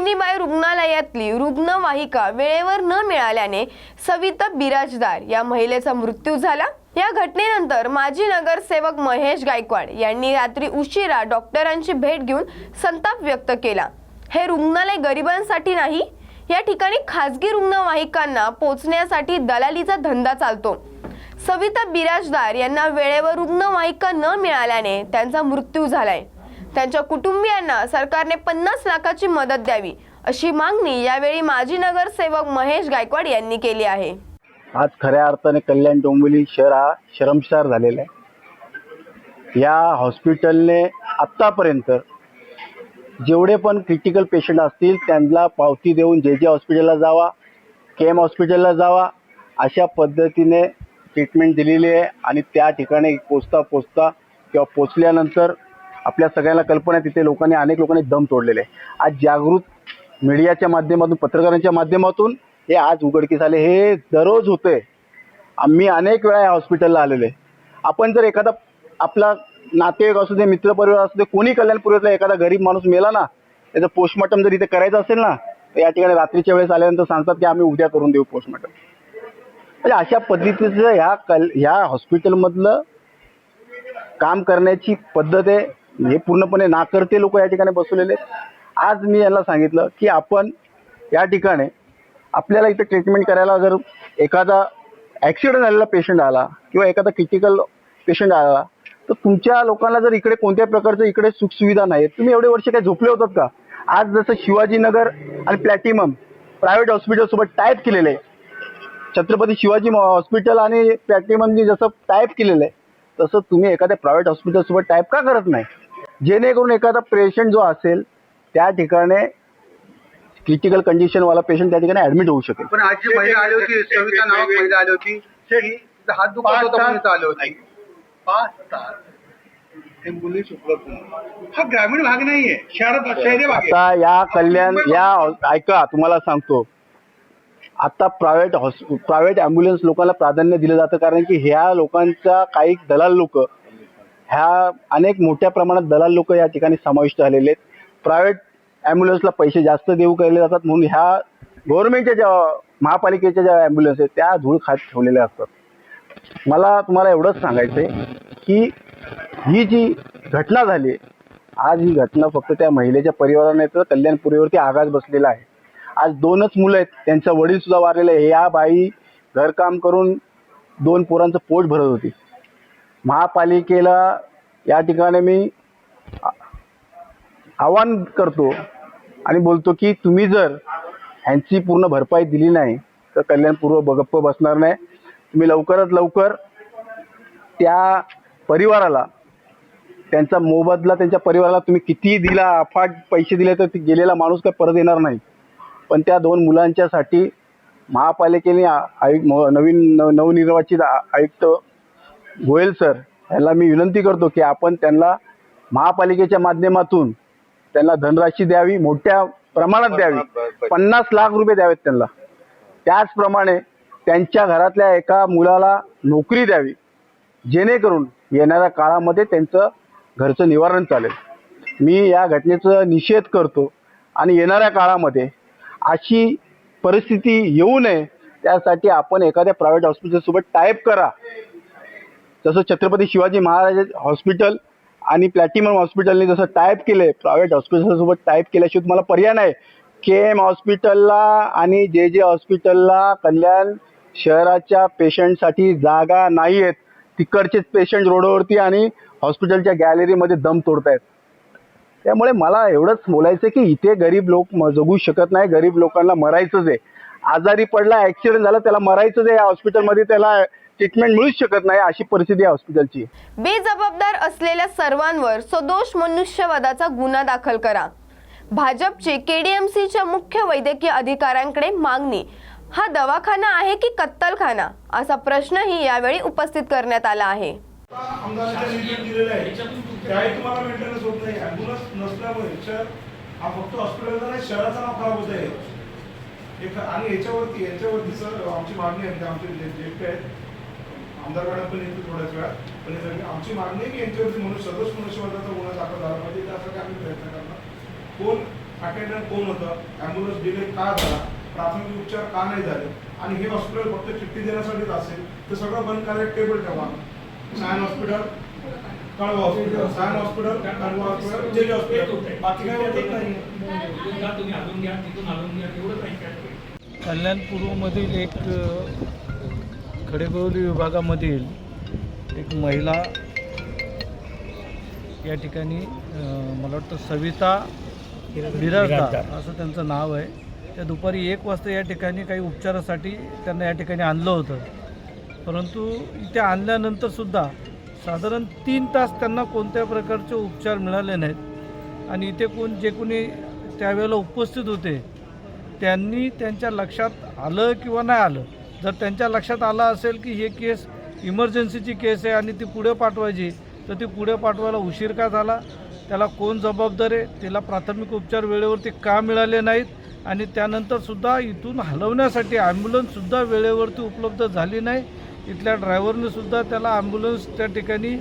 रुक्मिणीबाई रुग्णालयातली रुग्णवाहिका वेळेवर न मिळाल्याने सविता बिराजदार या महिलेचा मृत्यू झाला. या घटनेनंतर माजी नगरसेवक महेश गायकवाड यांनी रात्री उशिरा डॉक्टरांची भेट घेऊन संताप व्यक्त केला. हे रुग्णालय गरिबांसाठी नाही या ठिकाणी खासगी रुग्णवाहिकांना पोचण्यासाठी दलालीचा धंदा चालतो. सविता बिराजदार यांना वेळेवर रुग्णवाहिका न मिळाल्याने त्यांचा मृत्यू झालाय. त्यांच्या कुटुंबियांना सरकारने पन्नास लाखाची मदत द्यावी अशी मागणी यावेळी माजी नगरसेवक महेश गायकवाड यांनी केली आहे. आज खऱ्या अर्थाने कल्याण डोंबिवली शहर हा शरमसार झालेला आहे. या हॉस्पिटलने आत्तापर्यंत जेवढे पण क्रिटिकल पेशंट असतील त्यांना पावती देऊन जे जे हॉस्पिटलला जावा के एम हॉस्पिटलला जावा अशा पद्धतीने ट्रीटमेंट दिलेली आहे. आणि त्या ठिकाणी पोचता पोचता किंवा पोचल्यानंतर आपल्या सगळ्यांना कल्पना आहे तिथे लोकांनी अनेक लोकांनी दम तोडलेले आज जागृत मीडियाच्या माध्यमातून पत्रकारांच्या माध्यमातून हे आज उघडकीस आले. हे दररोज होते आम्ही अनेक वेळा या हॉस्पिटलला आलेले आपण जर एखादा आपला नातेवाईक असू दे मित्रपरिवार असू दे कोणी कल्याणपूर्वीतला एखादा गरीब माणूस मेला ना त्याचं पोस्टमॉर्टम जर इथे करायचं असेल ना तर या ठिकाणी रात्रीच्या वेळेस आल्यानंतर सांगतात की आम्ही उद्या करून देऊ पोस्टमॉर्टम म्हणजे अशा पद्धतीचं ह्या कल ह्या हॉस्पिटलमधलं काम करण्याची पद्धत आहे. हे पूर्णपणे नाकर्ते लोक या ठिकाणी बसवलेले आज मी यांना सांगितलं की आपण या ठिकाणी आपल्याला इथे ट्रीटमेंट करायला जर एखादा ॲक्सिडेंट झालेला पेशंट आला किंवा एखादा क्रिटिकल पेशंट आला तर तुमच्या लोकांना जर इकडे कोणत्याही प्रकारचं इकडे सुखसुविधा नाही तुम्ही एवढे वर्ष काय झोपले होतात का? आज जसं शिवाजीनगर आणि प्लॅटिमम प्रायव्हेट हॉस्पिटलसोबत टाईप केलेलं आहे. छत्रपती शिवाजी हॉस्पिटल आणि प्लॅटिनमनी जसं टाईप केलेलं आहे तसं तुम्ही एखाद्या प्रायव्हेट हॉस्पिटलसोबत टाईप का करत नाही? जेणेकरून एखादा पेशंट जो असेल त्या ठिकाणी क्रिटिकल कंडिशनवाला पेशंट त्या ठिकाणी ऍडमिट होऊ शकेल. पण आज जी महिला आली होती सविता नावाक महिला आली होती तिचा हात दुखत होता म्हणून इथं आली होती. पाच तास ॲम्ब्युलन्स उपलब्ध नाही. हा ग्रामीण भाग नाहीये शहरात शहरी भाग आहे. आता या कल्याण या ऐका तुम्हाला सांगतो. आता प्रायव्हेट हॉस प्रायव्हेट ॲम्ब्युलन्स लोकांना प्राधान्य दिलं जातं कारण की ह्या लोकांचा काही दलाल लोक ह्या अनेक मोठ्या प्रमाणात दलाल लोक या ठिकाणी समाविष्ट झालेले आहेत. प्रायव्हेट ॲम्ब्युलन्सला पैसे जास्त देऊ केले जातात म्हणून ह्या गव्हर्नमेंटच्या ज्या महापालिकेच्या ज्या ॲम्ब्युलन्स आहेत त्या धूळ खात ठेवलेल्या असतात. मला तुम्हाला एवढंच सांगायचं आहे की ही जी घटना झाली आज ही घटना फक्त त्या महिलेच्या परिवाराने तर कल्याणपुरीवरती आघात बसलेला आहे. आज दोनच मुलं आहेत त्यांचा वडील सुद्धा वारलेला आहे या बाई घरकाम करून दोन पोरांचं पोट भरत होती. महापालिकेला या ठिकाणी मी आवाहन करतो आणि बोलतो की तुम्ही जर ह्यांची पूर्ण भरपाई दिली नाही तर कल्याणपूर्व गप्प बसणार नाही. तुम्ही लवकरात लवकर त्या परिवाराला त्यांचा मोबदला त्यांच्या परिवाराला तुम्ही कितीही दिला अफाट पैसे दिले तर ती गेलेला माणूस काय परत येणार नाही. पण त्या दोन मुलांच्यासाठी महापालिकेने आयुक्त म- नवीन नव नवनिर्वाचित आयुक्त गोयल सर यांना मी विनंती करतो की आपण त्यांना महापालिकेच्या माध्यमातून त्यांना धनराशी द्यावी मोठ्या प्रमाणात द्यावी. पन्नास लाख रुपये द्यावेत त्यांना. त्याचप्रमाणे त्यांच्या घरातल्या एका मुलाला नोकरी द्यावी. जेणेकरून येणाऱ्या काळामध्ये त्यांचं घरचं निवारण चालेल. मी या घटनेचा निषेध करतो आणि येणाऱ्या काळामध्ये अशी परिस्थिती येऊ नये त्यासाठी आपण एखाद्या प्रायव्हेट हॉस्पिटलसोबत टाईप करा. जसं छत्रपती शिवाजी महाराज हॉस्पिटल आणि प्लॅटिनम हॉस्पिटलने जसं टाईप केले प्रायव्हेट हॉस्पिटलसोबत टाईप केल्याशिवाय तुम्हाला पर्याय नाही. के एम हॉस्पिटलला आणि जे जे हॉस्पिटलला कल्याण शहराच्या पेशंटसाठी जागा नाही आहेत तिकडचेच पेशंट रोडवरती आणि हॉस्पिटलच्या गॅलरीमध्ये दम तोडतायत. त्यामुळे मला एवढंच बोलायचं की इथे गरीब लोक जगू शकत नाही गरीब लोकांना मरायचंच आहे. आजारी पडला ॲक्सिडेंट झाला त्याला मरायचंच आहे या हॉस्पिटलमध्ये त्याला ट्रीटमेंट मिळूच शकत नाही अशी परिस्थिती आहे हॉस्पिटलची बेजबाबदार असलेल्या सर्वांवर सदोष मनुष्यवधाचा गुन्हा दाखल करा. भाजपचे केडीएमसीच्या मुख्य वैद्यकीय अधिकाऱ्यांकडे मागणी हा दवाखाना आहे की कत्तलखाना? असा प्रश्नही यावेळी उपस्थित करण्यात आला आहे. हा आणि याच्यावरती याच्यावरती सर आमची मागणी आहे. आमचे जे ज्येष्ठ आहेत आमदार मॅडम पण येतो थोड्याच वेळात. पण हे सगळे आमची मागणी आहे की यांच्यावरती म्हणून सदोष मनुष्यवधाचा गुन्हा दाखल झाला पाहिजे. त्यासाठी आम्ही प्रयत्न करणार. कोण अटेंडंट कोण होतं? ॲम्ब्युलन्स डिले का झाला? प्राथमिक उपचार का नाही झाले? आणि हे हॉस्पिटल फक्त चिठ्ठी देण्यासाठीच असेल तर सगळं बंद करा एक टेबल ठेवा. Sion hospital Kalwa hospital Sion hospital Kalwa hospital JJ hospital बाकी काय होतच नाही तुम्ही हालून घ्या तिथून हालून घ्या. एवढंच ऐकायचं कल्याणपूर्वमधील एक अ, विभागामधील एक महिला या ठिकाणी मला वाटतं सविता बिराजदार असं त्यांचं नाव आहे. त्या दुपारी एक वाजता या ठिकाणी काही उपचारासाठी त्यांना या ठिकाणी आणलं होतं. परंतु इथे आणल्यानंतरसुद्धा साधारण तीन तास त्यांना कोणत्या प्रकारचे उपचार मिळाले नाहीत. आणि इथे कोण जे कोणी त्यावेळेला उपस्थित होते त्यांनी त्यांच्या लक्षात आलं किंवा नाही आलं? जर त्यांच्या लक्षात आलं असेल की हे केस इमर्जन्सीची केस आहे आणि ती पुढे पाठवायची तर ती पुढे पाठवायला उशीर का झाला? त्याला कोण जबाबदार आहे? तिला प्राथमिक उपचार वेळेवरती का मिळाले नाहीत? आणि त्यानंतरसुद्धा इथून हलवण्यासाठी ॲम्ब्युलन्ससुद्धा वेळेवरती उपलब्ध झाली नाही. इथल्या ड्रायव्हरनेसुद्धा त्याला ॲम्ब्युलन्स त्या ठिकाणी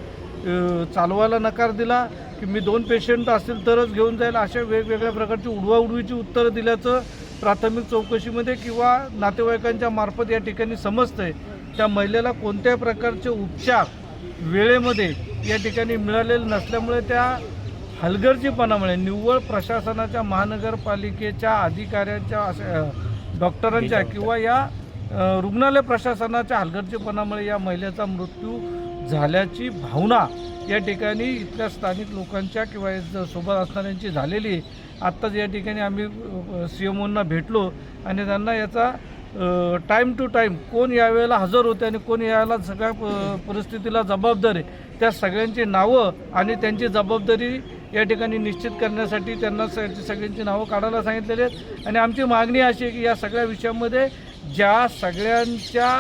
चालवायला नकार दिला की मी दोन पेशंट असतील तरच घेऊन जाईल अशा वेगवेगळ्या प्रकारची उडवाउडवीची उत्तरं दिल्याचं प्राथमिक चौकशीमध्ये किंवा नातेवाईकांच्या मार्फत या ठिकाणी समजतंय त्या महिलेला कोणत्याही प्रकारचे उपचार वेळेमध्ये या ठिकाणी मिळालेले नसल्यामुळे त्या हलगर्जीपणामुळे निव्वळ प्रशासनाच्या महानगरपालिकेच्या अधिकाऱ्यांच्या अशा डॉक्टरांच्या किंवा या रुग्णालय प्रशासनाच्या हलगर्जीपणामुळे या महिलेचा मृत्यू झाल्याची भावना या ठिकाणी इथल्या स्थानिक लोकांच्या किंवा सोबत असणाऱ्यांची झालेली आहे. आत्ताच या ठिकाणी आम्ही सी एम ओंना भेटलो आणि त्यांना याचा टाईम टू टाईम कोण यावेळेला हजर होते आणि कोण यावेळेला सगळ्या प- परिस्थितीला जबाबदार आहे त्या सगळ्यांची नावं आणि त्यांची जबाबदारी या ठिकाणी निश्चित करण्यासाठी त्यांना सगळ्यांची नावं काढायला सांगितलेली आहेत. आणि आमची मागणी अशी आहे की या सगळ्या विषयामध्ये ज्या सगळ्यांच्या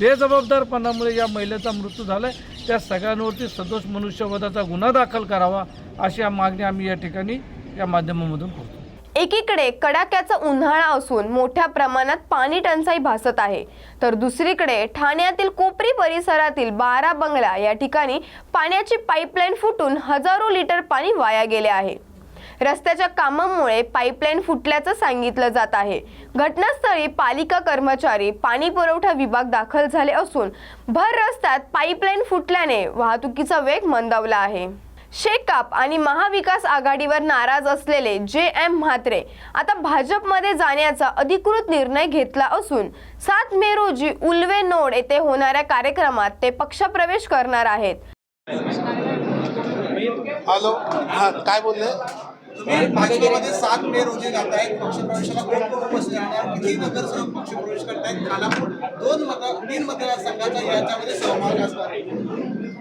बेजबाबदारपणामुळे या महिलेचा मृत्यू झाला आहे त्या सगळ्यांवरती सदोष मनुष्यवधाचा गुन्हा दाखल करावा अशी या मागणी आम्ही या ठिकाणी या माध्यमामधून करतो एकीकडे कडाक्याचा उन्हाळा असून मोठ्या प्रमाणात पाणी टंचाई भासत आहे. तर दुसरीकडे ठाण्यातील कोपरी परिसरातील बारा बंगला या ठिकाणी पाण्याची पाईपलाईन फुटून हजारो लिटर पाणी वाया गेले आहे. रस्त्याच्या कामामुळे पाईपलाईन फुटल्याचं सांगितलं जात आहे. घटनास्थळी पालिका कर्मचारी पाणी पुरवठा विभाग दाखल झाले असून भर रस्त्यात पाईपलाईन फुटल्याने वाहतुकीचा वेग मंदावला आहे. शेकाप आणि महाविकास आघाडीवर नाराज असलेले जे एम म्हात्रे आता भाजपमध्ये जाण्याचा अधिकृत निर्णय घेतला असून सात मे रोजी उल्वे नोड येथे होणाऱ्या कार्यक्रमात ते पक्षप्रवेश करणार आहेत. हॅलो हा काय बोलले? तुम्ही भाजपमध्ये सात मे रोजी जात आहेत पक्षप्रवेशाला कोण कोण उपस्थित राहणार? किती नगरसेवक पक्षप्रवेश करतायत? खानापूर दोन मत तीन मतदारसंघाचा याच्यामध्ये सहभाग असणार आहे.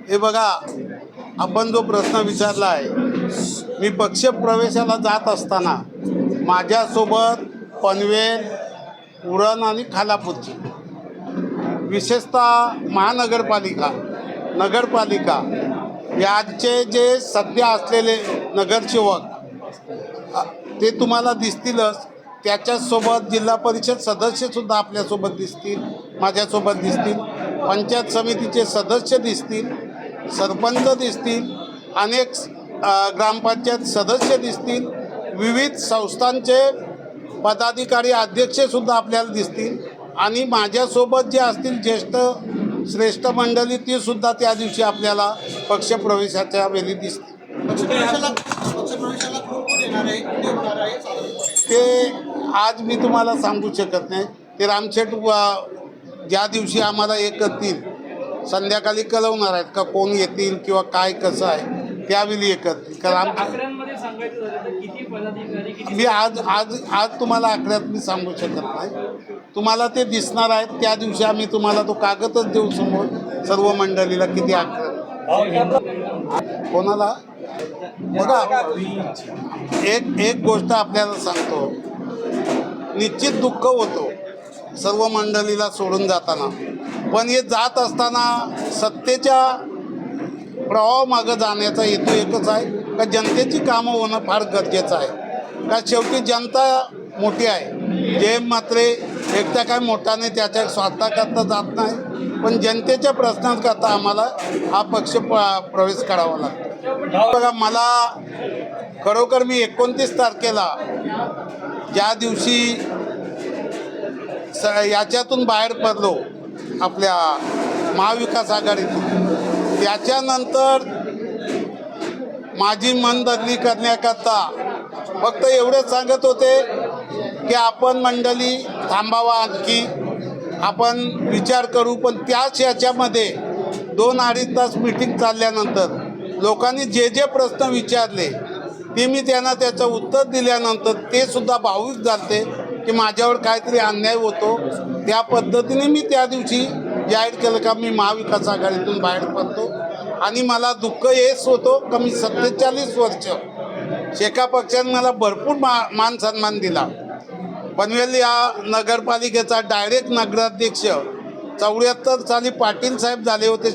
हे बघा आपण जो प्रश्न विचारला आहे मी पक्षप्रवेशाला जात असताना माझ्यासोबत पनवेल उरण आणि खालापूरची विशेषतः महानगरपालिका नगरपालिका याचे जे सध्या असलेले नगरसेवक ते तुम्हाला दिसतीलच. त्याच्यासोबत जिल्हा परिषद सदस्यसुद्धा आपल्यासोबत दिसतील माझ्यासोबत दिसतील पंचायत समितीचे सदस्य दिसतील. सरपंच दिसतील अनेक ग्रामपंचायत सदस्य दिसतील विविध संस्थांचे पदाधिकारी अध्यक्षसुद्धा आपल्याला दिसतील. आणि माझ्यासोबत जे असतील ज्येष्ठ श्रेष्ठ मंडळी ती सुद्धा त्या दिवशी आपल्याला पक्षप्रवेशाच्या वेळी दिसतील. ते आज मी तुम्हाला सांगू शकत नाही. ते रामशेठ ज्या दिवशी आम्हाला एक करतील संध्याकाळी कळवणार आहेत का कोण येतील किंवा काय कसं आहे त्यावेळी एक करतील. कारण आमच्या मी आज आज आज तुम्हाला आकड्यात मी सांगू शकत नाही. तुम्हाला ते दिसणार आहेत त्या दिवशी आम्ही तुम्हाला तो कागदच देऊ समोर सर्व मंडळीला किती आकडे कोणाला? बघा एक एक गोष्ट आपल्याला सांगतो. निश्चित दुःख होतो सर्व मंडळीला सोडून जाताना. पण हे जात असताना सत्तेच्या प्रवाहामागं जाण्याचा हेतू एकच आहे. का जनतेची कामं होणं फार गरजेचं आहे. का शेवटी जनता मोठी आहे. जे मात्र एकटा काय मोठा नाही त्याच्या स्वार्थाकरता जात नाही. पण जनतेच्या प्रश्नांकरता आम्हाला हा पक्ष प- प्रवेश करावा लागतो. बघा मला खरोखर मी एकोणतीस तारखेला ज्या दिवशी स याच्यातून बाहेर पडलो आपल्या महाविकास आघाडीत त्याच्यानंतर माझी मनबदली करण्याकरता फक्त एवढंच सांगत होते की आपण मंडळी थांबावा आणखी. आपण विचार करू पण त्याच याच्यामध्ये दोन अडीच तास मिटिंग चालल्यानंतर लोकांनी जे जे प्रश्न विचारले ते मी त्यांना त्याचं उत्तर दिल्यानंतर ते सुद्धा भाविक झाले की माझ्यावर काहीतरी अन्याय होतो. त्या पद्धतीने मी त्या दिवशी जाहीर केलं का मी महाविकास आघाडीतून बाहेर पडतो. आणि मला दुःख हेच होतो का मी सत्तेचाळीस वर्ष शेका पक्षाने मला भरपूर मा मान सन्मान दिला. पनवेल या नगरपालिकेचा डायरेक्ट नगराध्यक्ष चौऱ्याहत्तर साली पाटील साहेब झाले होते.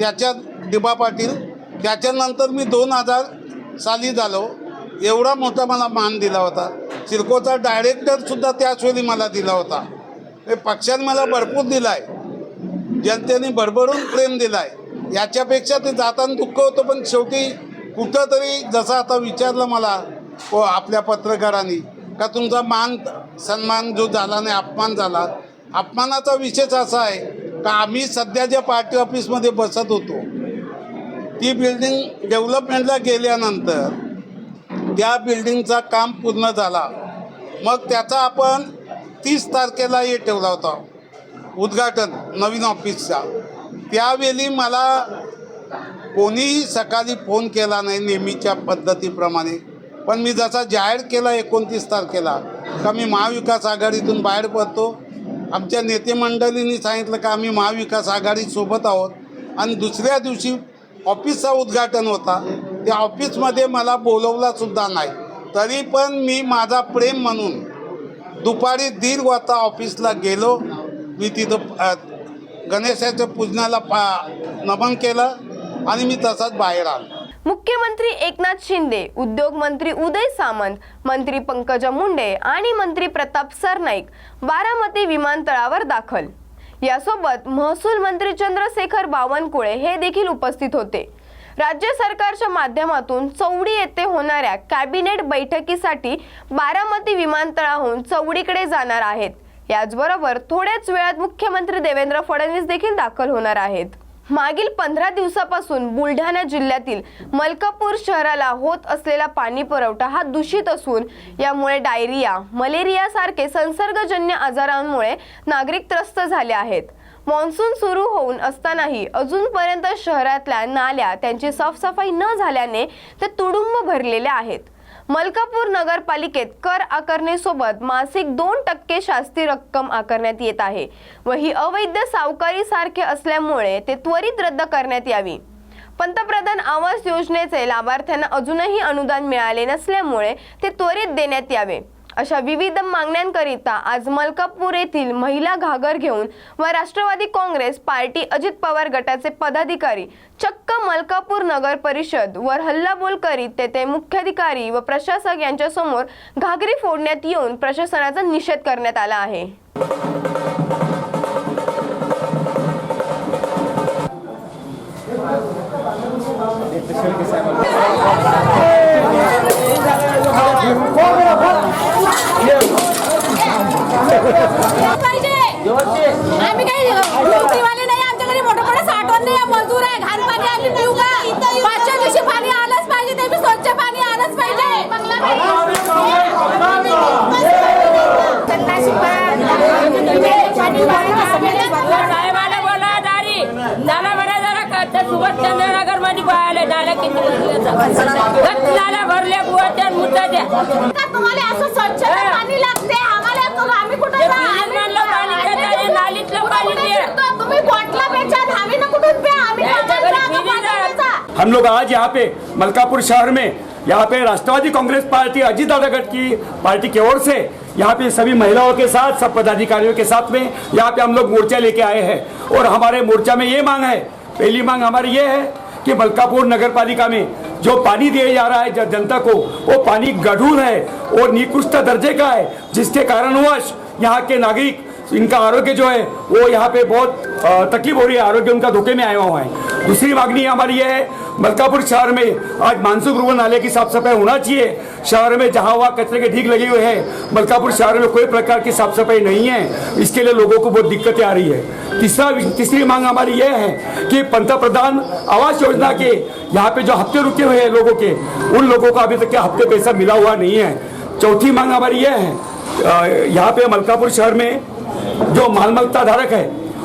त्याच्यात दिबा पाटील. त्याच्यानंतर मी दोन हजार साली झालो. एवढा मोठा मला मान दिला होता. सिडकोचा डायरेक्टरसुद्धा त्याच वेळी मला दिला होता. हे पक्षाने मला भरपूर दिला आहे जनतेने भरभरून प्रेम दिला आहे याच्यापेक्षा ते जाताना दुःख होतं पण शेवटी कुठंतरी जसं आता विचारलं मला हो आपल्या पत्रकारांनी का तुमचा मान सन्मान जो झाला नाही अपमान झाला अपमानाचा विषयच असा आहे का आम्ही सध्या ज्या पार्टी ऑफिसमध्ये बसत होतो ती बिल्डिंग डेव्हलपमेंटला गेल्यानंतर त्या बिल्डिंगचा काम पूर्ण झाला. मग त्याचा आपण तीस तारखेला हे ठेवला होता. उद्घाटन नवीन ऑफिसचा त्यावेळी मला कोणीही सकाळी फोन केला नाही नेहमीच्या पद्धतीप्रमाणे. पण मी जसा जाहीर केला एकोणतीस तारखेला का मी महाविकास आघाडीतून बाहेर पडतो. आमच्या नेते मंडळींनी सांगितलं का आम्ही महाविकास आघाडीसोबत आहोत. आणि दुसऱ्या दिवशी ऑफिसचा उद्घाटन होता. त्या ऑफिसमध्ये मला बोलवला सुद्धा नाही. तरी पण मी माझा प्रेम म्हणून दुपारी दीड वाजता ऑफिसला गेलो. मी तिथं गणेशाच्या पूजनाला पा नमन केलं आणि मी तसाच बाहेर आलो. मुख्यमंत्री एकनाथ शिंदे उद्योग मंत्री उदय सामंत मंत्री पंकजा मुंडे आणि मंत्री प्रताप सरनाईक बारामती विमानतळावर दाखल. यासोबत महसूल मंत्री चंद्रशेखर बावनकुळे हे देखील उपस्थित होते. राज्य सरकारच्या माध्यमातून चौडी येथे होणाऱ्या कॅबिनेट बैठकीसाठी बारामती विमानतळाहून चौडीकडे जाणार आहेत. याचबरोबर थोड्याच वेळात मुख्यमंत्री देवेंद्र फडणवीस देखील दाखल होणार आहेत. मागील पंधरा दिवसापासून बुलढाणा जिल्ह्यातील मलकापूर शहराला होत असलेला पाणी पुरवठा हा दूषित असून यामुळे डायरिया मलेरियासारखे संसर्गजन्य आजारांमुळे नागरिक त्रस्त झाले आहेत. मान्सून सुरू होऊन असतानाही अजूनपर्यंत शहरातल्या नाल्या त्यांची साफसफाई न झाल्याने ते तुडुंब भरलेल्या आहेत. मलकापूर नगरपालिकेत कर आकारणीसोबत मासिक दोन टक्के शास्ती रक्कम आकारण्यात येत आहे व ही अवैध सावकारी सारखे असल्यामुळे ते त्वरित रद्द करण्यात यावी. पंतप्रधान आवास योजनेचे लाभार्थ्यांना अजूनही अनुदान मिळाले नसल्यामुळे ते त्वरित देण्यात यावे. अशा विविध मागण्यांकरिता आज मलकापूर येथील महिला घागर घेऊन व राष्ट्रवादी काँग्रेस पार्टी अजित पवार गटाचे पदाधिकारी चक्क मलकापूर नगर परिषद वर हल्लाबोल करीत तेथे मुख्याधिकारी व प्रशासक यांच्यासमोर घागरी फोडण्यात येऊन प्रशासनाचा निषेध करण्यात आला आहे पाहिजे आम्ही काही नोकरीवाले नाही आमच्याकडे मोठे मोठे साठवण नाही मजूर आहे घाण पाणी आम्ही पिऊ का? पाचव्या दिवशी पाणी आलंच पाहिजे ते स्वच्छ पाणी आलंच का त्या सुभाषचंद्रनगरमध्ये पाहायला नाला किती भरले नाला भरल्या बुवा त्या मुद्दा द्या तुम्हाला असं स्वच्छ पाणी लागते आम्हाला आम्ही हम लोग आज यहाँ पे मलकापुर शहर में यहाँ पे राष्ट्रवादी कांग्रेस पार्टी अजीत दादागढ़ की पार्टी की ओर से यहाँ पे सभी महिलाओं के साथ सब पदाधिकारियों के साथ में यहाँ पे हम लोग मोर्चा लेके आए हैं। और हमारे मोर्चा में ये मांग है पहली मांग हमारी ये है कि मलकापुर नगर पालिका में जो पानी दिया जा रहा है जनता को वो पानी गढ़ूल है और निकृष्ट दर्जे का है जिसके कारणवश यहाँ के नागरिक, इनका आरोग्य जो है, वो यहाँ पे बहुत तकलीफ़ हो रही है। आरोग्य उनका धोखे में आया हुआ है। दूसरी मांगनी हमारी ये है, मलकापुर शहर में आज मानसून ग्रुव नाले की साफ़ सफ़ाई होना चाहिए। शहर में जहाँ वहाँ कचरे के ढीक लगे हुए हैं, मलकापुर शहर में कोई प्रकार की साफ़ सफ़ाई नहीं है। इसके लिए लोगों को बहुत दिक्कतें आ रही है। तीसरा तीसरी मांग हमारी यह है कि पंतप्रधान आवास योजना के यहाँ पे जो हफ़्ते रुके हुए हैं लोगों के, उन लोगों को अभी तक के हफ़्ते पैसा मिला हुआ नहीं है? चौथी मांग हमारी यह है यहाँ पे मलकापुर शहर में जो मालमत्ता धारक है,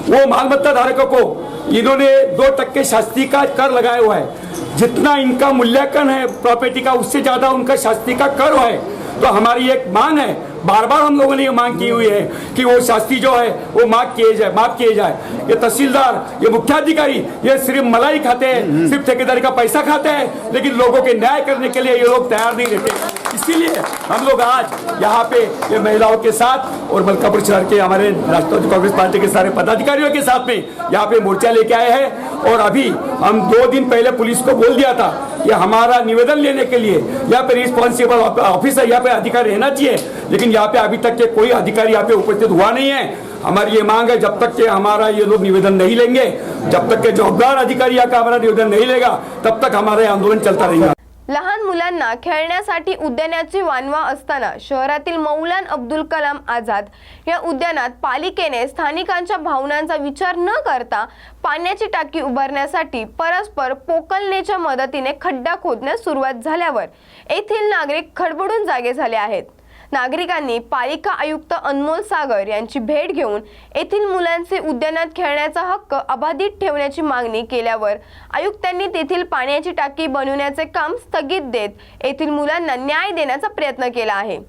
वो मालमत्ता धारकों को इन्होंने दो टक्के शास्त्री का कर लगाया हुआ है। जितना इनका मूल्यांकन है प्रॉपर्टी का, उससे ज़्यादा उनका शास्त्री का कर है। तो हमारी एक मांग है बार बार हम लोगों ने ये मांग की हुई है कि वो शास्त्री जो है वो माफ़ किए जाए माफ़ किए जाए। ये तहसीलदार ये मुख्याधिकारी ये सिर्फ़ मलाई खाते हैं सिर्फ़ ठेकेदारी का पैसा खाते हैं लेकिन लोगों के न्याय करने के लिए ये लोग तैयार नहीं रहते। इसीलिए हम लोग आज यहाँ पे ये महिलाओं के साथ और मलकापुर शहर के हमारे राष्ट्रवादी कांग्रेस पार्टी के सारे पदाधिकारियों के साथ में यहाँ पे मोर्चा लेके आए हैं। और अभी हम दो दिन पहले पुलिस को बोल दिया था कि हमारा निवेदन लेने के लिए यहाँ पे रिस्पॉन्सिबल ऑफिसर यहाँ पे अधिकारी रहना चाहिए। लेकिन यहाँ पे अभी तक के कोई अधिकारी यहाँ पे उपस्थित हुआ नहीं है। हमारी ये मांग है जब तक के हमारा ये लोग निवेदन नहीं लेंगे जब तक के जवाबदार अधिकारी यहाँ का हमारा निवेदन नहीं लेगा तब तक हमारा आंदोलन चलता रहेगा। लहान मुलांना खेळण्यासाठी उद्यानाची वानवा असताना शहरातील मौलान अब्दुल कलाम आझाद या उद्यानात पालिकेने स्थानिकांच्या भावनांचा विचार न करता पाण्याची टाकी उभारण्यासाठी परस्पर पोकलनेच्या मदतीने खड्डा खोदण्यास सुरुवात झाल्यावर येथील नागरिक खडबडून जागे झाले आहेत. नागरिकांनी पालिका आयुक्त अनमोल सागर यांची भेट घेऊन येथील मुलांचे उद्यानात खेळण्याचा हक्क अबाधित ठेवण्याची मागणी केल्यावर आयुक्तांनी तेथील पाण्याची टाकी बनवण्याचे काम स्थगित देत येथील मुलांना न्याय देण्याचा प्रयत्न केला आहे.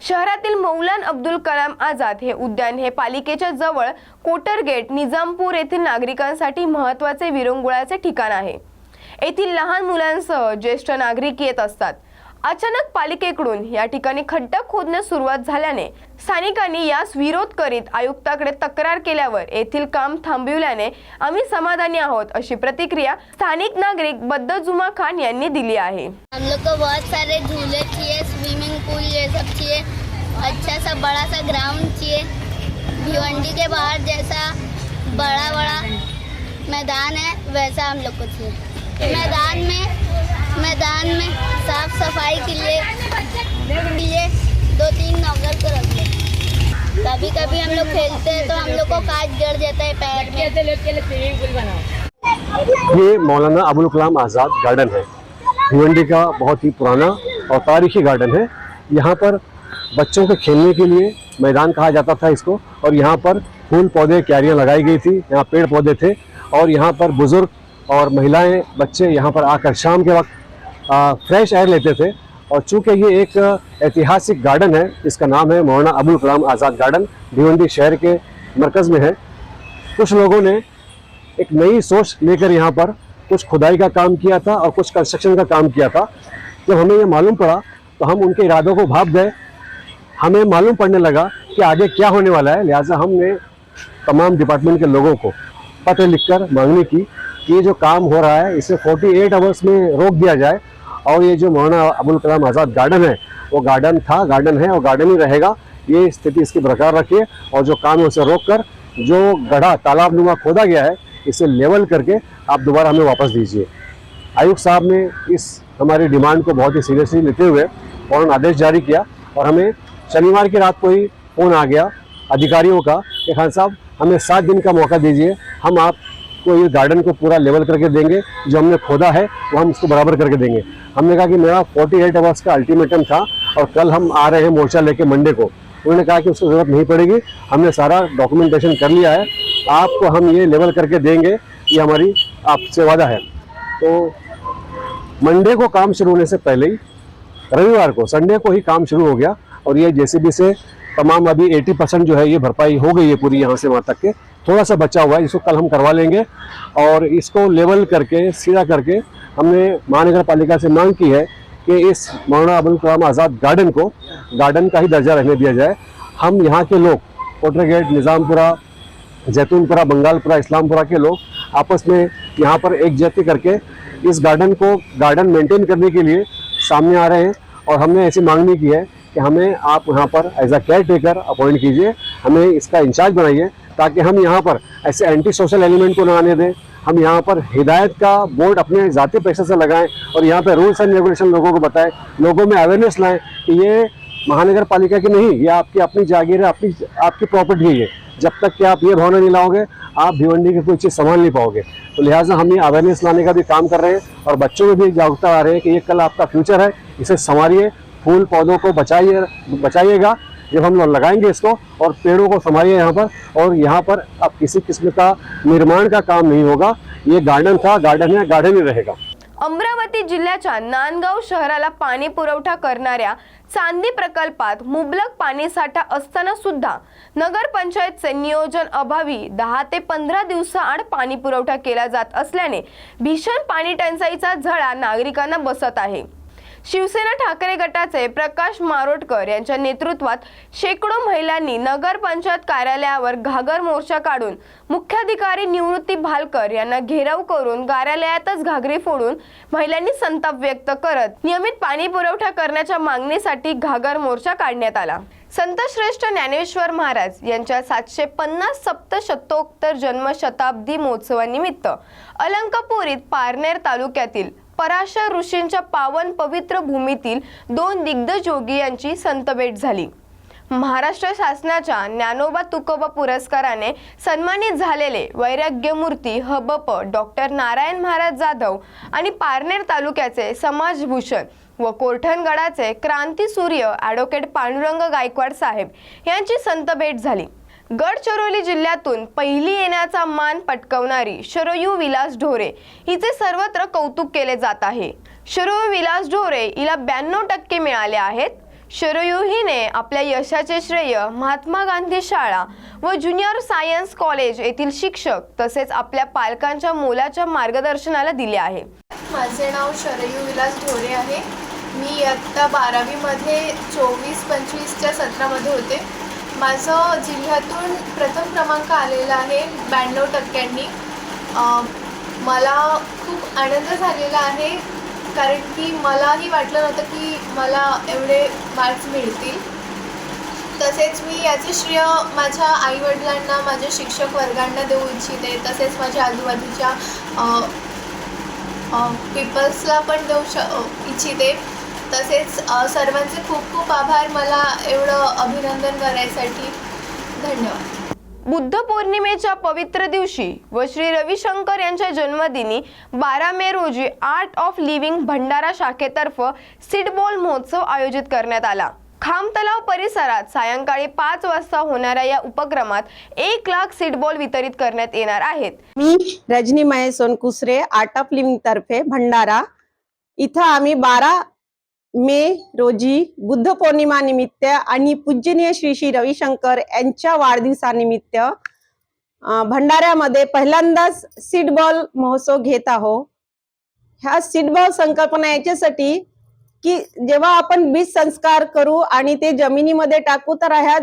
शहरातील मौलान अब्दुल कलाम आझाद हे उद्यान हे पालिकेच्या जवळ कोटर गेट निजामपूर येथील नागरिकांसाठी महत्त्वाचे विरंगुळाचे ठिकाण आहे. येथील लहान मुलांसह ज्येष्ठ नागरिक येत असतात. अचानक पालिकेकडून या ठिकाणी खड्डा खोदण्यास सुरुवात झाल्याने स्थानिकांनी यास विरोध करीत आयुक्ताकडे तक्रार केल्यावर येथील काम थांबविल्याने आम्ही समाधानी आहोत अशी प्रतिक्रिया स्थानिक नागरिक बद्दजुमा खान यांनी दिली आहे. हम लोग को बहुत सारे झूले चाहिए स्विमिंग पूल ये सब चाहिए अच्छा सा बड़ा सा ग्राउंड चाहिए। भिवंडी के बाहर जैसा बड़ा बड़ा मैदान है वैसा हम लोग को चाहिए। मैदान में मैदान में साफ़ सफ़ाई के लिए लिए दो तीन नौकर को रख कभी कभी हम लोग खेलते हैं तो हम लोग को कांच जड़ जाता है पैर ये मौलाना अबुल कलाम आज़ाद गार्डन है। भिवंडी का बहुत ही पुराना और तारीखी गार्डन है। यहाँ पर बच्चों के खेलने के लिए मैदान कहा जाता था इसको और यहाँ पर फूल पौधे, क्यारियाँ लगाई गई थी। यहाँ पेड़ पौधे थे और यहाँ पर बुज़ुर्ग और महिलाएँ, बच्चे यहाँ पर आकर शाम के वक्त फ्रेश एयर लेते थे। और चूँकि ये एक ऐतिहासिक गार्डन है, इसका नाम है मौलाना अबुल कलाम आज़ाद गार्डन भिवंडी शहर के मरकज़ में है। कुछ लोगों ने एक नई सोच लेकर यहाँ पर कुछ खुदाई का काम किया था और कुछ कंस्ट्रक्शन का काम किया था। जब हमें ये मालूम पड़ा तो हम उनके इरादों को भाप गए। हमें मालूम पड़ने लगा कि आगे क्या होने वाला है। लिहाजा हमने तमाम डिपार्टमेंट के लोगों को पत्र लिखकर मांगनी की कि ये जो काम हो रहा है, इसे 48 आवर्स में रोक दिया जाए। और ये जो मौलाना अबुल कलाम आज़ाद गार्डन है, वो गार्डन था, गार्डन है और गार्डन ही रहेगा। ये स्थिति इसकी बरकरार रखिए और जो काम है उसे रोक कर जो गढ़ा तालाब नुमा खोदा गया है, इसे लेवल करके आप दोबारा हमें वापस दीजिए। आयुक्त साहब ने इस, हमारी डिमांड को बहुत ही सीरियसली लेते हुए फ़ौरन आदेश जारी किया और हमें शनिवार की रात को ही फ़ोन आ गया अधिकारियों का कि खान साहब, हमें सात दिन का मौका दीजिए, हम आपको ये गार्डन को पूरा लेवल करके देंगे, जो हमने खोदा है, वो हम उसको बराबर करके देंगे। हमने कहा कि मेरा 48 एट आवर्स का अल्टीमेटम था और कल हम आ रहे हैं मोर्चा लेके मंडे को। उन्होंने कहा कि उसकी ज़रूरत नहीं पड़ेगी। हमने सारा डॉक्यूमेंटेशन कर लिया है। आपको हम ये लेवल करके देंगे ये हमारी आपसे वादा है। तो मंडे को काम शुरू होने से पहले ही, रविवार को, संडे को ही काम शुरू हो गया और ये जेसीबी से तमाम अभी 80 परसेंट जो है ये भरपाई हो गई है पूरी यहाँ से वहाँ तक के। थोड़ा सा बचा हुआ है जिसको कल हम करवा लेंगे। और इसको लेवल करके, सीधा करके हमने महानगर पालिका से मांग की है कि इस मौलाना अबुल कलाम आज़ाद गार्डन को गार्डन का ही दर्जा रहने दिया जाए। हम यहाँ के लोग कोटर गेट निज़ामपुरा, जैतूनपुरा, बंगालपुरा, इस्लामपुरा के लोग आपस में यहाँ पर एक जत्य करके इस गार्डन को गार्डन मेंटेन करने के लिए सामने आ रहे हैं। और हमने ऐसी मांग मांगनी की है कि हमें आप यहाँ पर as a care taker appoint कीजिए। हमें इसका इंचार्ज बनाइए ताकि हम यहाँ पर ऐसे एंटी सोशल एलिमेंट को ना आने दें। हम यहाँ पर हिदायत का बोर्ड अपने ज़ाती पैसे से लगाएँ और यहाँ पर रूल्स एंड रेगुलेशन लोगों को बताएँ, लोगों में अवेयरनेस लाएँ कि ये महानगर पालिका की नहीं, ये आपकी अपनी जागीर है अपनी आपकी प्रॉपर्टी है जब तक कि आप ये भावना नहीं लाओगे, आप भिवंडी की कोई चीज़ संभाल नहीं पाओगे। तो लिहाजा हम ये अवेयरनेस लाने का भी काम कर रहे हैं और बच्चों में भी जागरूकता आ रही है कि ये कल आपका फ्यूचर है, इसे संवारिए, फूल पौधों को बचाइए, बचाइएगा। जब हम लोग लगाएंगे इसको और पेड़ों को संभालिए यहाँ पर और यहाँ पर अब किसी किस्म का निर्माण का काम नहीं होगा। ये गार्डन था गार्डन है गार्डन ही रहेगा। अमरावती जिल्ह्याच्या नांदगाव शहराला पाणी पुरवठा करणाऱ्या चांदी प्रकल्पात मुबलक पाणीसाठा असताना सुद्धा नगरपंचायतचे नियोजन अभावी दहा ते पंधरा दिवसाआड पाणी पुरवठा केला जात असल्याने भीषण पाणी टंचाईचा झळा नागरिकांना बसत आहे. शिवसेना ठाकरे गटाचे प्रकाश मारोटकर यांच्या नेतृत्वात शेकडो महिलांनी नगरपंचायत कार्यालयावर घागर मोर्चा काढून मुख्याधिकारी निवृत्ती भालकर यांना घेराव करून कार्यालयातच घागरी फोडून महिलांनी संताप व्यक्त करत नियमित पाणी पुरवठा करण्याच्या मागणीसाठी घागर मोर्चा काढण्यात आला. संतश्रेष्ठ ज्ञानेश्वर महाराज यांच्या सातशे पन्नास सप्तशतोत्तर जन्म शताब्दी महोत्सवानिमित्त अलंकापुरीत पारनेर तालुक्यातील पराशर ऋषींच्या पावन पवित्र भूमीतील दोन दिग्गज योगी यांची संतभेट झाली. महाराष्ट्र शासनाच्या ज्ञानोबा तुकोबा पुरस्काराने सन्मानित झालेले वैराग्यमूर्ती हबप डॉक्टर नारायण महाराज जाधव आणि पारनेर तालुक्याचे समाजभूषण व कोरठणगडाचे क्रांतीसूर्य ॲडव्होकेट पांडुरंग गायकवाड साहेब यांची संतभेट झाली. गडचिरोली जिल्ह्यातून पहिली येण्याचा मान पटकवणारी शरयू विलास ढोरे हिचे सर्वत्र कौतुक केले जात आहे. शरयू विलास ढोरे हिला ब्याण्णव टक्के मिळाले आहेत. शरयू हिने आपल्या यशाचे श्रेय महात्मा गांधी शाळा व ज्युनियर सायन्स कॉलेज येथील शिक्षक तसेच आपल्या पालकांच्या मोलाच्या मार्गदर्शनाला दिले आहे. माझे नाव शरयू विलास ढोरे आहे. मी इयत्ता बारावीमध्ये चोवीस पंचवीसच्या सत्रामध्ये होते. माझं जिल्ह्यातून प्रथम क्रमांक आलेला आहे ब्याण्णव टक्क्यांनी. मला खूप आनंद झालेला आहे कारण की मलाही वाटलं नव्हतं की मला एवढे मार्क्स मिळतील. तसेच मी याचे श्रेय माझ्या आईवडिलांना माझ्या शिक्षक वर्गांना देऊ इच्छिते. तसेच माझ्या आजूबाजूच्या पीपल्सला पण देऊ श इच्छिते. तसेच सर्वांचे खूप खूप आभार. मला एवढं अभिनंदन करायसाठी. धन्यवाद. बुद्ध पौर्णिमेच्या पवित्र दिवशी व श्री रविशंकर यांच्या जन्मदिनी बारा मे रोजी आर्ट ऑफ लिव्हिंग भंडारा शाखेतर्फ सीडबॉल महोत्सव आयोजित करण्यात आला. खाम तलाव परिसरात सायंकाळी पाच वाजता होणाऱ्या या उपक्रमात एक लाख सीडबॉल वितरित करण्यात येणार आहेत. मी Rajani Mahesh Sonkusare art of living तर्फे भंडारा. इथं आम्ही बारा मे रोजी बुद्ध पौर्णिमा निमित्त आणि पूजनीय श्री श्री रविशंकर यांच्या वाढदिवसानिमित्त भंडाऱ्यामध्ये पहिल्यांदाच सीटबॉल महोत्सव घेत आहो ह्या सीटबॉल संकल्पना याच्यासाठी की जेव्हा आपण बीज संस्कार करू आणि ते जमिनीमध्ये टाकू तर ह्या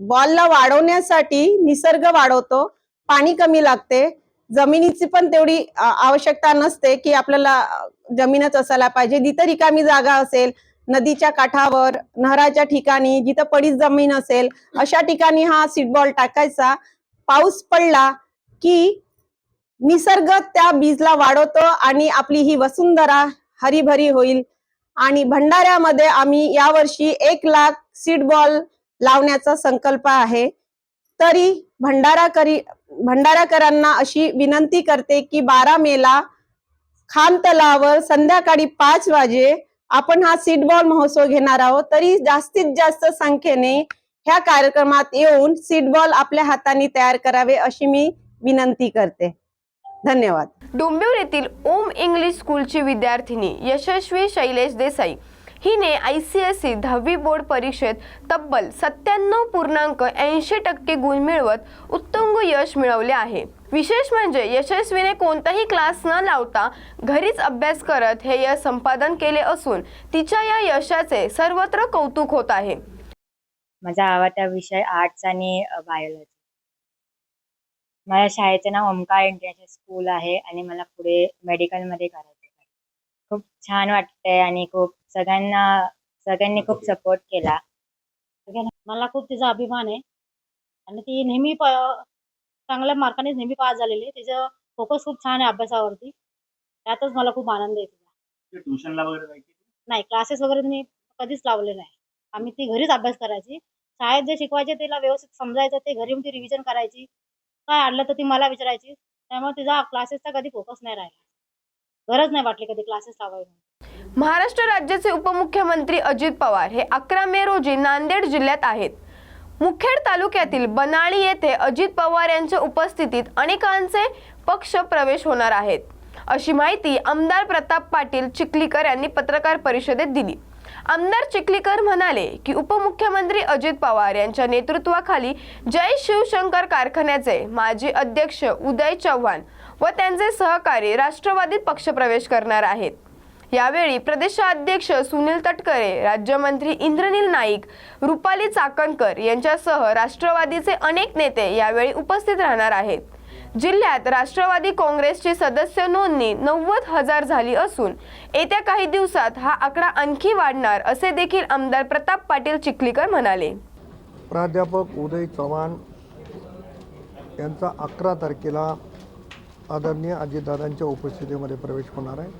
बॉलला वाढवण्यासाठी निसर्ग वाढवतो पाणी कमी लागते. जमिनीची पण तेवढी आवश्यकता नसते की आपल्याला जमीनच असायला पाहिजे. जिथं रिकामी जागा असेल नदीच्या काठावर नहराच्या ठिकाणी जिथं पडीत जमीन असेल अशा ठिकाणी हा सीडबॉल टाकायचा. पाऊस पडला की निसर्ग त्या बीजला वाढवतो आणि आपली ही वसुंधरा हरीभरी होईल. आणि भंडाऱ्यामध्ये आम्ही यावर्षी एक लाख सीड बॉल लावण्याचा संकल्प आहे. तरी भंडारा करी भंडाराकरांना अशी विनंती करते की बारा मेला खान तलावर संध्याकाळी पाच वाजे आपण हा सीटबॉल महोत्सव घेणार आहोत. तरी जास्तीत जास्त संख्येने ह्या कार्यक्रमात येऊन सीटबॉल आपल्या हाताने तयार करावे अशी मी विनंती करते. धन्यवाद. डोंबिवलीतील येथील ओम इंग्लिश स्कूलची विद्यार्थिनी यशस्वी शैलेश देसाई हिने आय सी एस सी दहावी बोर्ड परीक्षेत तब्बल सत्त्याण्णव पूर्णांक ऐंशी टक्के गुण मिळवत उत्तुंग यश मिळवले आहे. विशेष म्हणजे यशस्वीने कोणताही क्लास न लावता घरीच अभ्यास करत हे यश संपादन केले असून तिच्या या यशाचे सर्वत्र कौतुक होत आहे. माझा आवडता विषय आर्ट्स आणि बायोलॉजी. माझ्या शाळेचं नाव ओमकार इंटरनॅशनल स्कूल आहे आणि मला पुढे मेडिकलमध्ये करायचं खूप छान वाटतंय आणि खूप सगळ्यांना सगळ्यांनी खूप सपोर्ट केला. मला खूप तिचा अभिमान आहे. आणि ती नेहमी प- चांगल्या मार्काने नेहमी पास झालेली आहे. तिचं फोकस खूप छान आहे अभ्यासावरती. त्यातच मला खूप आनंद आहे तिचा. ट्युशनला वगैरे जायची नाही क्लासेस वगैरे मी कधीच लावले नाही. आम्ही ती घरीच अभ्यास करायची. शाळेत जे शिकवायचे तिला व्यवस्थित समजायचं ते घरी येऊन ती रिव्हिजन करायची. काय आणलं तर ती मला विचारायची. त्यामुळे तिचा क्लासेसचा कधी फोकस नाही राहिला. गरज नाही वाटली कधी क्लासेस लावायला. महाराष्ट्र राज्याचे उपमुख्यमंत्री अजित पवार हे अकरा मे रोजी नांदेड जिल्ह्यात आहेत. मुखेड तालुक्यातील बनाळी येथे अजित पवार यांच्या उपस्थितीत अनेकांचे पक्ष प्रवेश होणार आहेत. अशी माहिती आमदार प्रताप पाटील चिखलीकर यांनी पत्रकार परिषदेत दिली. आमदार चिखलीकर म्हणाले की उपमुख्यमंत्री अजित पवार यांच्या नेतृत्वाखाली जय शिवशंकर कारखान्याचे माजी अध्यक्ष उदय चव्हाण व त्यांचे सहकारी राष्ट्रवादीत पक्षप्रवेश करणार आहेत. यावेळी प्रदेशाध्यक्ष सुनील तटकरे राज्यमंत्री इंद्रनील नाईक रुपाली चाकणकर यांच्यासह राष्ट्रवादीचे अनेक नेते यावेळी उपस्थित राहणार आहेत. जिल्ह्यात राष्ट्रवादी काँग्रेसची सदस्य नोंदणी नव्वद हजार झाली असून येत्या काही दिवसात हा आकडा आणखी वाढणार असे देखील आमदार प्रताप पाटील चिखलीकर म्हणाले. प्राध्यापक उदय चव्हाण यांचा अकरा तारखेला आदरणीय अजितदादांच्या उपस्थितीमध्ये प्रवेश होणार आहे.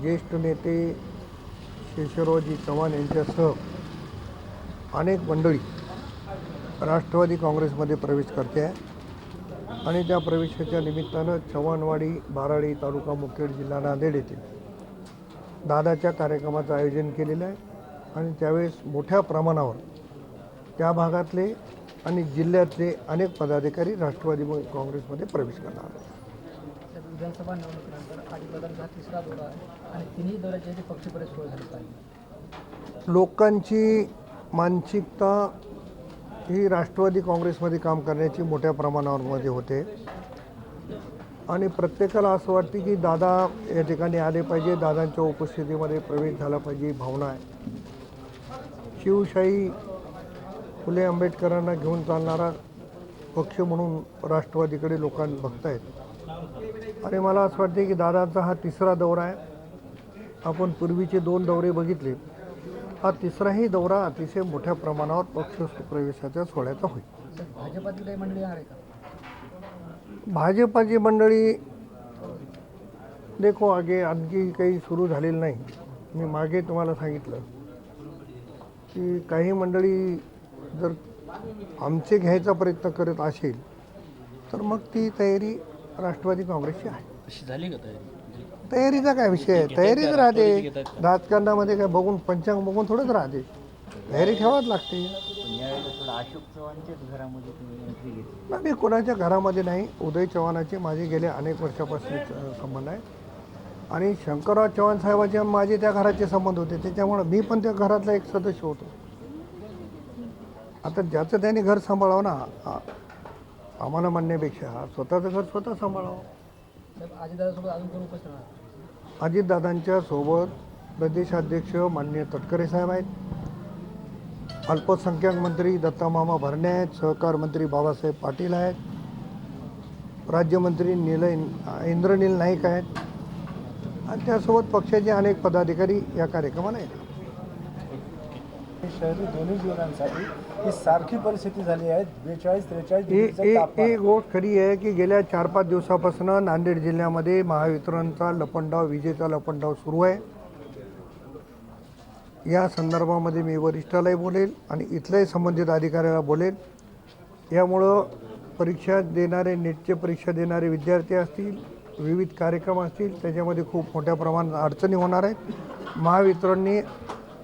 ज्येष्ठ नेते शेषरावजी चव्हाण यांच्यासह अनेक मंडळी राष्ट्रवादी काँग्रेसमध्ये प्रवेश करते आहे. आणि त्या प्रवेशाच्या निमित्तानं चव्हाणवाडी बाराडी तालुका मुखेड जिल्हा नांदेड येथे दादाच्या कार्यक्रमाचं आयोजन केलेलं आहे. आणि त्यावेळेस मोठ्या प्रमाणावर त्या भागातले आणि जिल्ह्यातले अनेक पदाधिकारी राष्ट्रवादी काँग्रेसमध्ये प्रवेश करणार. आहेत विधानसभा निवडणुकीनंतर अजितदादांचा तिसरा दौरा आहे आणि तिन्ही दौऱ्याचे जे पक्षप्रवेश सुरू झाले पाहिजे. लोकांची मानसिकता ही राष्ट्रवादी काँग्रेसमध्ये काम करण्याची मोठ्या प्रमाणावर मध्ये होते. आणि प्रत्येकाला असं वाटते की दादा या ठिकाणी आले पाहिजे दादांच्या उपस्थितीमध्ये प्रवेश झाला पाहिजे ही भावना आहे. शिवशाही फुले आंबेडकरांना घेऊन चालणारा पक्ष म्हणून राष्ट्रवादीकडे लोकांना बघतायत. आणि मला असं वाटते की दादाचा हा तिसरा दौरा आहे. आपण पूर्वीचे दोन दौरे बघितले. हा तिसराही दौरा अतिशय मोठ्या प्रमाणावर पक्ष प्रवेशाच्या सोहळ्याचा होईल. भाजपातील काही मंडळी येणार आहे का? भाजपाची मंडळी देखो आगे आणखी काही सुरू झालेलं नाही. मी मागे तुम्हाला सांगितलं की काही मंडळी जर आमचे घ्यायचा प्रयत्न करत असेल तर मग ती तयारी राष्ट्रवादी काँग्रेसची आहे. अशी झाली का तयारी? तयारीचा काय विषय आहे? तयारीच राहते. राजकारणामध्ये काय बघून पंचांग बघून थोडंच राहते. तयारी ठेवाच लागते. अशोक चव्हाणच्याच घरामध्ये तुम्ही एंट्री घेतली. नाही मी कोणाच्या घरामध्ये नाही. उदय चव्हाणाचे माझे गेले अनेक वर्षापासून संबंध आहे आणि शंकरराव चव्हाण साहेबाचे माझे त्या घराचे संबंध होते. त्याच्यामुळे मी पण त्या घरातला एक सदस्य होतो. आता ज्याचं त्यांनी घर सांभाळावं ना आम्हाला म्हणण्यापेक्षा स्वतःचं घर स्वतः सांभाळावं. अजितदादांच्या सोबत प्रदेशाध्यक्ष माननीय तटकरे साहेब आहेत. अल्पसंख्याक मंत्री दत्तामामा भरणे आहेत. सहकार मंत्री बाबासाहेब पाटील आहेत. राज्यमंत्री निलय इंद्रनील नाईक आहेत. आणि त्यासोबत पक्षाचे अनेक पदाधिकारी या कार्यक्रमाला येतात. शहरी दोन्ही जिल्ह्यांसाठी ही सारखी परिस्थिती झाली आहे. बेचाळीस त्रेचाळीस ही गोष्ट खरी आहे की गेल्या चार पाच दिवसापासून नांदेड जिल्ह्यामध्ये महावितरणचा लपंडाव विजेचा लपंडाव सुरू आहे. या संदर्भामध्ये मी वरिष्ठालाही बोलेल आणि इथल्याही संबंधित अधिकाऱ्याला बोलेल. यामुळं परीक्षा देणारे नेटचे परीक्षा देणारे विद्यार्थी असतील विविध कार्यक्रम असतील त्याच्यामध्ये खूप मोठ्या प्रमाणात अडचणी होणार आहेत. महावितरणने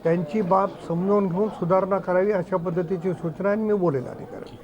त्यांची बाब समजावून घेऊन सुधारणा करावी अशा पद्धतीची सूचना मी बोलेल अधिकाऱ्यांना.